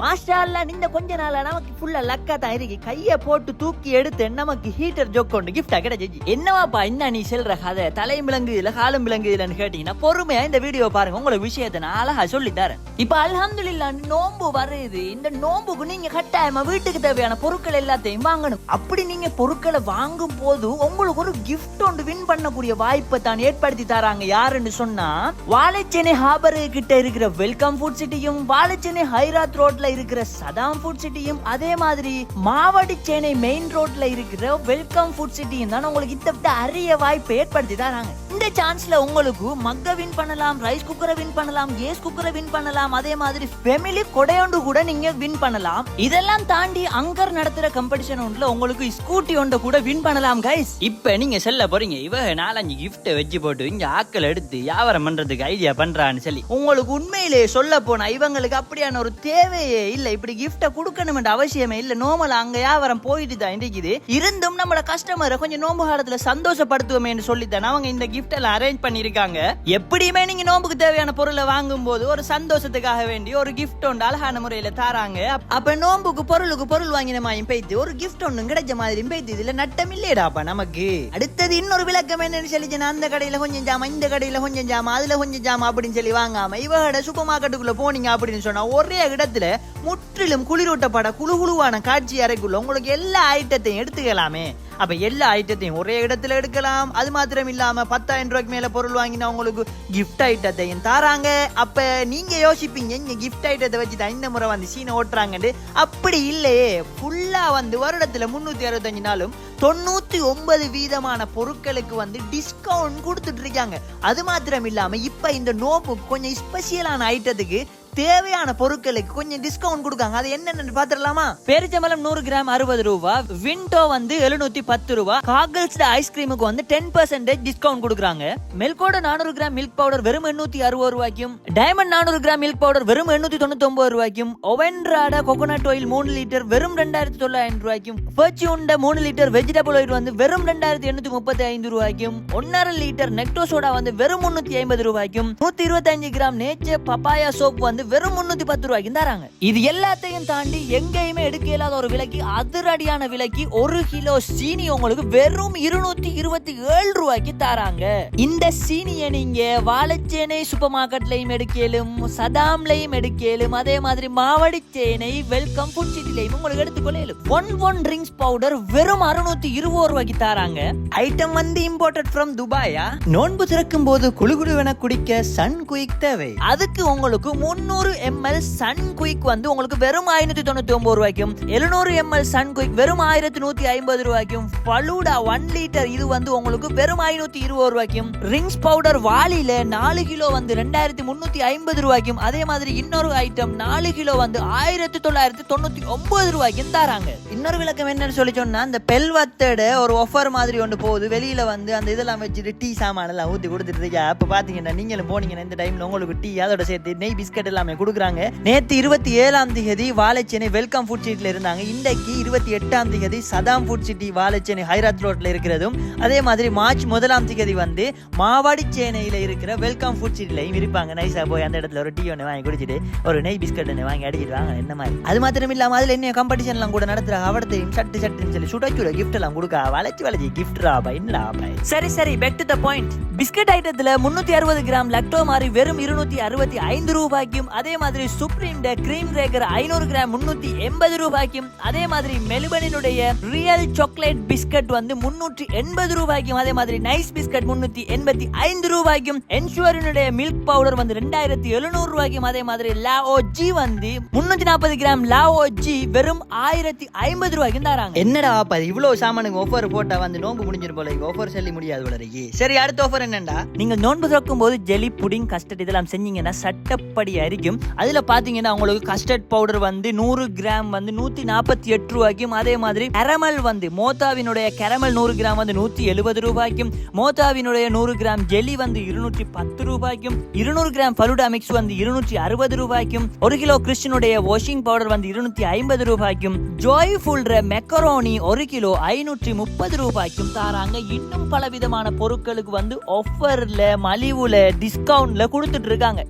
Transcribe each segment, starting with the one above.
மாஸ்டர்ல இந்த கொஞ்ச நாள் நமக்கு ஃபுல்லா லக்கா தான் இருக்கு. கைய போட்டு தூக்கி எடுத்து நமக்கு ஹீட்டர் ஜோக் கொண்டு கிஃப்டா கிடைச்சிச்சு என்னவாப்பா என்ன நீ செல்ற கதை? தலை விலங்கு இல்ல காலம் விலங்கு இல்லன்னு கேட்டீங்கன்னா பொறுமையா இந்த வீடியோ பாருங்க. உங்களோட விஷயத்தை நான் அழகா சொல்லி தரேன் இப்ப அல்ஹம்துலில்லாஹ் நோம்பு வருது. இந்த நோம்புக்கு நீங்க கட்டாயமா வீட்டுக்கு தேவையான பொருட்கள் எல்லாத்தையும் வாங்கணும். அப்படி நீங்க பொருட்களை வாங்கும் போது உங்களுக்கு ஒரு கிஃப்ட் ஒன்று வின் பண்ணக்கூடிய வாய்ப்பை தான் ஏற்படுத்தி தராங்க. யாருன்னு சொன்னா வாழைச்சேனை ஹாபரு கிட்ட இருக்கிற வெல்கம் ஃபுட் சிட்டியும் வாழைச்சேனை ஹைராத் ரோட்ல இருக்கிற சதாம் ஃபுட் சிட்டியும் அதே மாதிரி மாவடி சேனை மெயின் ரோட்ல இருக்கிற வெல்கம் ஃபுட் சிட்டியும் தான் உங்களுக்கு இந்த அரிய வாய்ப்பை ஏற்படுத்தி தராங்க. இந்த சான்ஸ்ல உங்களுக்கு மக்க வின் பண்ணலாம் ரைஸ் குக்கரை வின் பண்ணலாம் கேஸ் குக்கரை வின் பண்ணலாம் அதே மாதிரி ஃபெமிலி கொடையொண்டு கூட நீங்க வின் பண்ணலாம். இதெல்லாம் தாண்டி அங்கர் நடத்துற காம்படிஷன் ஒன்றுல உங்களுக்கு ஸ்கூட்டி ஒன்றை கூட வின் பண்ணலாம் கைஸ் இப்ப நீங்க செல்ல போறீங்க. இவ நாலஞ்சு கிஃப்ட் வச்சு போட்டு இங்க ஆக்கள் எடுத்து வியாபாரம் பண்றதுக்கு ஐடியா பண்றான்னு சொல்லி. உங்களுக்கு உண்மையிலேயே சொல்ல போனா இவங்களுக்கு அப்படியான ஒரு தேவையே இல்ல இப்படி கிஃப்ட கொடுக்கணும்ன்ற அவசியமே இல்ல. நோமல் அங்க வியாபாரம் போயிட்டு தான் இருக்குது. இருந்தும் நம்மள கஸ்டமரை கொஞ்சம் நோம்பு காலத்துல சந்தோஷப்படுத்துவோமே சொல்லி தான் அவங்க இந்த கிஃப்ட் எல்லாம் அரேஞ்ச் பண்ணிருக்காங்க எப்படியுமே நீங்க நோம்புக்கு தேவையான பொருளை வாங்கும் போது ஒரு சந்தோஷத்துக்காக வேண்டி ஒரு கிஃப்ட் ஒன்று அழகான முறையில தாராங்க. அப்ப நோம்புக்கு பொருளுக்கு பொருள் வாங்கின மாதிரி போயிட்டு ஒரு கிஃப்ட் ஒன்று கிடைச்ச மாதிரி பேத்து இதுல நட்டம் இல்லையடாப்பா நமக்கு. அடுத்தது இன்னொரு விளக்கம் என்னன்னு சொல்லி அந்த கடையில கொஞ்சம் ஜாமா இந்த கடையில கொஞ்சம் ஜாமா அதுல கொஞ்சம் ஜாமா அப்படின்னு சொல்லி வாங்காம இவகட சூப்பர் மார்க்கெட்டுக்குள்ள போனீங்க அப்படின்னு சொன்னா ஒரே இடத்துல முற்றிலும் குளிரூட்டப்பட குழு குழுவான காட்சி அறைக்குள்ள உங்களுக்கு எல்லா ஐட்டத்தையும் எடுத்துக்கலாமே. அப்ப எல்லா ஐட்டத்தையும் ஒரே இடத்துல எடுக்கலாம். அது மாத்திரம் இல்லாம பத்தாயிரம் ரூபாய்க்கு மேல பொருள் வாங்கினா உங்களுக்கு கிஃப்ட் ஐட்டத்தையும் தாராங்க. அப்ப நீங்க யோசிப்பீங்க இங்க கிஃப்ட் ஐட்டத்தை வச்சு தான் இந்த முறை வந்து சீனை ஓட்டுறாங்கன்னு அப்படி இல்லையே. ஃபுல்லா வந்து வருடத்துல முன்னூத்தி அறுபத்தஞ்சு நாளும் தொண்ணூத்தி ஒன்பது வீதமான பொருட்களுக்கு வந்து டிஸ்கவுண்ட் கொடுத்துட்டு இருக்காங்க. அது மாத்திரம் இல்லாம இப்ப இந்த நோப்பு கொஞ்சம் ஸ்பெஷலான ஐட்டத்துக்கு தேவையான பொருட்களுக்கு கொஞ்சம் டிஸ்கவுண்ட் கொடுக்காங்க. அது என்னன்னு பாத்துடலாமா? பேரிச்சம்பழம் நூறு கிராம் அறுபது ரூபா விண்டோ வந்து எழுநூத்தி பத்து ரூபா காகல்ஸ் ஐஸ்கிரீமுக்கு வந்து டென் பர்சன்டேஜ் டிஸ்கவுண்ட் கொடுக்குறாங்க. மில்கோட நானூறு கிராம் மில்க் பவுடர் வெறும் எண்ணூத்தி அறுபது ரூபாய்க்கும் டைமண்ட் நானூறு கிராம் மில்க் பவுடர் வெறும் எண்ணூத்தி தொண்ணூத்தி ஒன்பது ரூபாய்க்கும் ஒவென்ட்ராட கோகோனட் ஆயில் மூணு லிட்டர் வெறும் ரெண்டாயிரத்தி தொள்ளாயிரம் ரூபாய்க்கும் பர்ச்சியுண்ட மூணு லிட்டர் வெஜிடபிள் ஆயில் வந்து வெறும் ரெண்டாயிரத்தி எண்ணூத்தி முப்பத்தி ஐந்து ரூபாய்க்கும் ஒன்னரை லிட்டர் நெக்டோ சோடா வந்து வெறும் முன்னூத்தி ஐம்பது ரூபாய்க்கும் நூத்தி இருபத்தஞ்சு கிராம் நேச்சர் பப்பாயா சோப் வந்து வெறும் முன்னூத்தி பத்து ரூபாய்க்கு தராங்க. இது எல்லாத்தையும் தாண்டி எங்கேயுமே எடுக்க இல்லாத ஒரு விலைக்கு அதிரடியான விலைக்கு ஒரு கிலோ சீனி உங்களுக்கு வெறும் இருநூத்தி இருபத்தி ஏழு ரூபாய்க்கு தராங்க. இந்த சீனியை நீங்க வாழைச்சேனை சூப்பர் மார்க்கெட்லயும் எடுக்கலும் சதாம்லயும் எடுக்கலும் அதே மாதிரி மாவடி சேனை வெல்கம் ஃபுட் சிட்டிலையும் உங்களுக்கு எடுத்துக்கொள்ளும் ஒன் ஒன் ட்ரிங்க்ஸ் பவுடர் வெறும் அறுநூத்தி இருபது ரூபாய்க்கு தராங்க. ஐட்டம் வந்து இம்போர்ட்டட் ஃப்ரம் துபாயா? நோன்பு திறக்கும் போது குழுகுழுவென குடிக்க சன் குயிக் தேவை. அதுக்கு உங்களுக்கு முன்னூறு எம்எல் சன் குயிக் வந்து உங்களுக்கு வெறும் ஐநூத்தி தொண்ணூத்தி ஒன்பது ரூபாய்க்கும் எழுநூறு எம்எல் சன் குயிக் வெறும் ஆயிரத்தி நூத்தி ஐம்பது ரூபாய்க்கும் பலூடா ஒன் லிட்டர் இது வந்து உங்களுக்கு வெறும் ஐநூத்தி இருபது ரூபாய்க்கும் ரிங்ஸ் பவுடர் வாலியில நாலு கிலோ வந்து ரெண்டாயிரத்தி முன்னூத்தி ஐம்பது ரூபாய்க்கும் அதே மாதிரி இன்னொரு ஐட்டம் நாலு கிலோ வந்து ஆயிரத்தி தொள்ளாயிரத்தி தொண்ணூத்தி ஒன்பது ரூபாய்க்கும் தராங்க. இன்னொரு விளக்கம் என்னன்னு சொல்லி சொன்னா இந்த பெல்வத்தோட ஒரு ஆஃபர் மாதிரி ஒன்று போகுது. வெளியில வந்து அந்த இதெல்லாம் வச்சுட்டு டீ சாமான எல்லாம் ஊத்தி கொடுத்துட்டு இருக்கா அப்ப பாத்தீங்கன்னா நீங்களும் போனீங்கன்னா இந்த டைம்ல உங்களுக்கு டீ அதோட சேர்த்து நெய் பிஸ்கட் எல்லாம் கொடுக்குறாங்க. நேத்து இருபத்தி ஏழாம் தேதி வாழைச்சேனை வெல்கம் ஃபுட் சிட்டில இருந்தாங்க. இன்றைக்கு இருபத்தி எட்டாம் தேதி சதாம் ஃபுட் சிட்டி வாழைச்சேனை ஹைராத் ரோட்ல இருக்கிறதும் அதே மாதிரி மார்ச் முதலாம் தேதி வந்து மாவாடி சேனையில இருக்கிற வெல்கம் ஃபுட் சிட்டிலையும் இருப்பாங்க நைஸா போய் அந்த இடத்துல ஒரு டீ ஒன்று வாங்கி குடிச்சிட்டு ஒரு நெய் பிஸ்கட் ஒன்று வாங்கி அடிச்சிட்டு வாங்க. என்ன மாதிரி? அது மாத்திரம் இல்லாம அதுல என்ன காம்படிஷன்லாம் கூட நடத்துற. அவடத்தையும் சட்டு சட்டுன்னு சொல்லி சுட சுட கிஃப்ட் எல்லாம் கொடுக்க. வளைச்சு வளைச்சு கிஃப்ட் ராபா சரி சரி back to the point biscuit ஐட்டத்தில் முன்னூற்றி அறுபது கிராம் லக்டோ மாதிரி வெறும் இருநூத்தி அறுபத்தி ஐந்து ரூபாய்க்கும் அதே மாதிரி சுப்ரீம் கிரீம் ரேக்கர் ஐநூறு கிராம் முன்னூத்தி எண்பது ரூபாய்க்கும் அதே மாதிரி மெலுபனினுடைய ரியல் சாக்லேட் பிஸ்கட் வந்து முன்னூற்றி எண்பது ரூபாய்க்கும் அதே மாதிரி நைஸ் பிஸ்கட் முன்னூத்தி எண்பத்தி ஐந்து ரூபாய்க்கும் என்ஷுவரினுடைய மில்க் பவுடர் வந்து ரெண்டாயிரத்தி எழுநூறு ரூபாய்க்கும் அதே மாதிரி லாஓ ஜி வந்து முன்னூத்தி நாற்பது கிராம் லாஓ ஜி வெறும் ஆயிரத்தி ஐம்பது ரூபாய்க்கும் தராங்க. என்னடா அப்ப இவ்வளவு சாமானுக்கு ஆஃபர் போட்டா வந்து நோன்பு முடிஞ்சிரு போல ஆஃபர் சொல்லி முடியாது போல இருக்கு. சரி அடுத்த ஆஃபர் என்னண்டா? நீங்க நோன்பு திறக்கும் போது ஜெலி புடிங் கஸ்டர்ட் இதெல்லாம் செஞ்சீங்கன்னா சட்டப்படி வரைக்கும் அதில் பார்த்தீங்கன்னா உங்களுக்கு கஸ்டர்ட் பவுடர் வந்து நூறு கிராம் வந்து நூற்றி நாற்பத்தி எட்டு ரூபாய்க்கும். அதே மாதிரி கரமல் வந்து மோத்தாவினுடைய கரமல் நூறு கிராம் வந்து நூற்றி எழுபது ரூபாய்க்கும். மோத்தாவினுடைய நூறு கிராம் ஜெலி வந்து இருநூற்றி பத்து ரூபாய்க்கும். இருநூறு கிராம் ஃபலூடா மிக்ஸ் வந்து இருநூற்றி அறுபது ரூபாய்க்கும். ஒரு கிலோ கிறிஸ்டினுடைய வாஷிங் பவுடர் வந்து இருநூத்தி ஐம்பது ரூபாய்க்கும். ஜோய் ஃபுல்ற மெக்கரோனி ஒரு கிலோ ஐநூற்றி முப்பது ரூபாய்க்கும் தாராங்க. இன்னும் பல விதமான பொருட்களுக்கு வந்து ஆஃபர்ல மலிவுல டிஸ்கவுண்ட்ல கொடுத்துட்டு இருக்காங்க.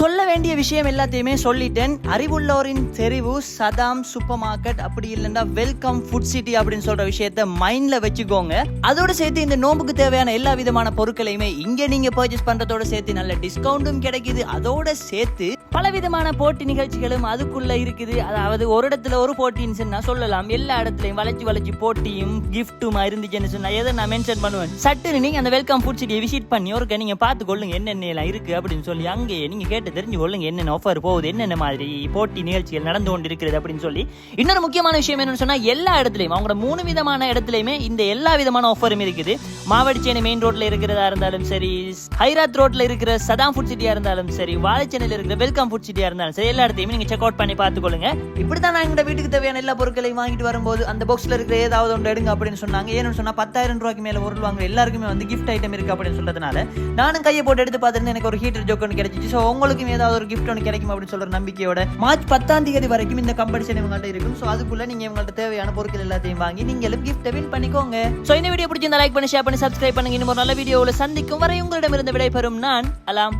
சொல்ல வேண்டிய விஷயம் எல்லாத்தையுமே சொல்லிட்டேன். அறிவுள்ளோரின் தெரிவு சதாம் சூப்பர் மார்க்கெட் அப்படி இல்லைன்னா வெல்கம் ஃபுட் சிட்டி அப்படின்னு சொல்ற விஷயத்த மைண்ட்ல வச்சுக்கோங்க. அதோட சேர்த்து இந்த நோம்புக்கு தேவையான எல்லா விதமான பொருட்களையுமே இங்க நீங்க பர்ச்சேஸ் பண்றதோட சேர்த்து நல்ல டிஸ்கவுண்ட்டும் கிடைக்குது. அதோட சேர்த்து பல விதமான போட்டி நிகழ்ச்சிகளும் அதுக்குள்ள இருக்குது. அதாவது ஒரு இடத்துல ஒரு போட்டின்னு சொன்னா சொல்லலாம். எல்லா இடத்துலயும் வளைச்சு வளைச்சு போட்டியும் கிஃப்ட்டும் இருந்துச்சுன்னு சொன்னா எதை நான் மென்ஷன் பண்ணுவேன்? சட்டுன்னு நீங்க அந்த வெல்கம் ஃபுட் சிட்டியை விசிட் பண்ணி ஒரு நீங்க பார்த்து கொள்ளுங்க என்னென்ன எல்லாம் இருக்கு அப்படின்னு சொல்லி அங்கேயே நீங்க கேட்டு தெரிஞ்சு கொள்ளுங்க என்னென்ன ஆஃபர் போகுது என்னென்ன மாதிரி போட்டி நிகழ்ச்சிகள் நடந்து கொண்டு இருக்கிறது அப்படின்னு சொல்லி. இன்னொரு முக்கியமான விஷயம் என்னன்னு சொன்னா எல்லா இடத்துலயும் அவங்களோட மூணு விதமான இடத்துலயுமே இந்த எல்லா விதமான ஆஃபரும் இருக்குது. மாவடிச்சேனை மெயின் ரோட்ல இருக்கிறதா இருந்தாலும் சரி ஹைராத் ரோட்ல இருக்கிற சதாம் ஃபுட் சிட்டியா இருந்தாலும் சரி வாழைச்சேனையில் இருக்கிற வெல்கம் ஃபுட் சிட்டியா இருந்தாலும் சரி எல்லா இடத்தையுமே நீங்க செக் அவுட் பண்ணி பார்த்துக்கொள்ளுங்க. இப்படித்தான் நான் எங்க வீட்டுக்கு தேவையான எல்லா பொருட்களையும் வாங்கிட்டு வரும்போது அந்த பாக்ஸ்ல இருக்கிற ஏதாவது ஒன்று எடுங்க அப்படின்னு சொன்னாங்க. ஏன்னு சொன்னா பத்தாயிரம் ரூபாய்க்கு மேல பொருள் வாங்குற எல்லாருக்குமே வந்து கிஃப்ட் ஐட்டம் இருக்கு அப்படின்னு சொல்றதுனால நானும் கையை போட்டு எடுத்து பார்த்துட்டு எனக்கு ஒரு ஹீட்டர் ஜோக்கன் கிடைச்சிச்சு. ஸோ உங்களுக்கும் ஏதாவது ஒரு கிஃப்ட் ஒன்று கிடைக்கும் அப்படின்னு சொல்ற நம்பிக்கையோட மார்ச் பத்தாம் தேதி வரைக்கும் இந்த கம்படிஷன் இவங்கள்ட்ட இருக்கும். ஸோ அதுக்குள்ள நீங்க இவங்கள்ட்ட தேவையான பொருட்கள் எல்லாத்தையும் வாங்கி நீங்களும் கிஃப்ட் வின் பண்ணிக்கோங்க. ஸோ இந்த வீடியோ பிடிச்சிருந்தா லைக் பண்ணி ஷேர் பண்ணி சப்ஸ்கிரைப் பண்ணுங்க. இன்னும் ஒரு நல்ல வீடியோவில் சந்திக்கும் வரை உங்களிடமிருந்து விடைபெறும் நான் அலாம்.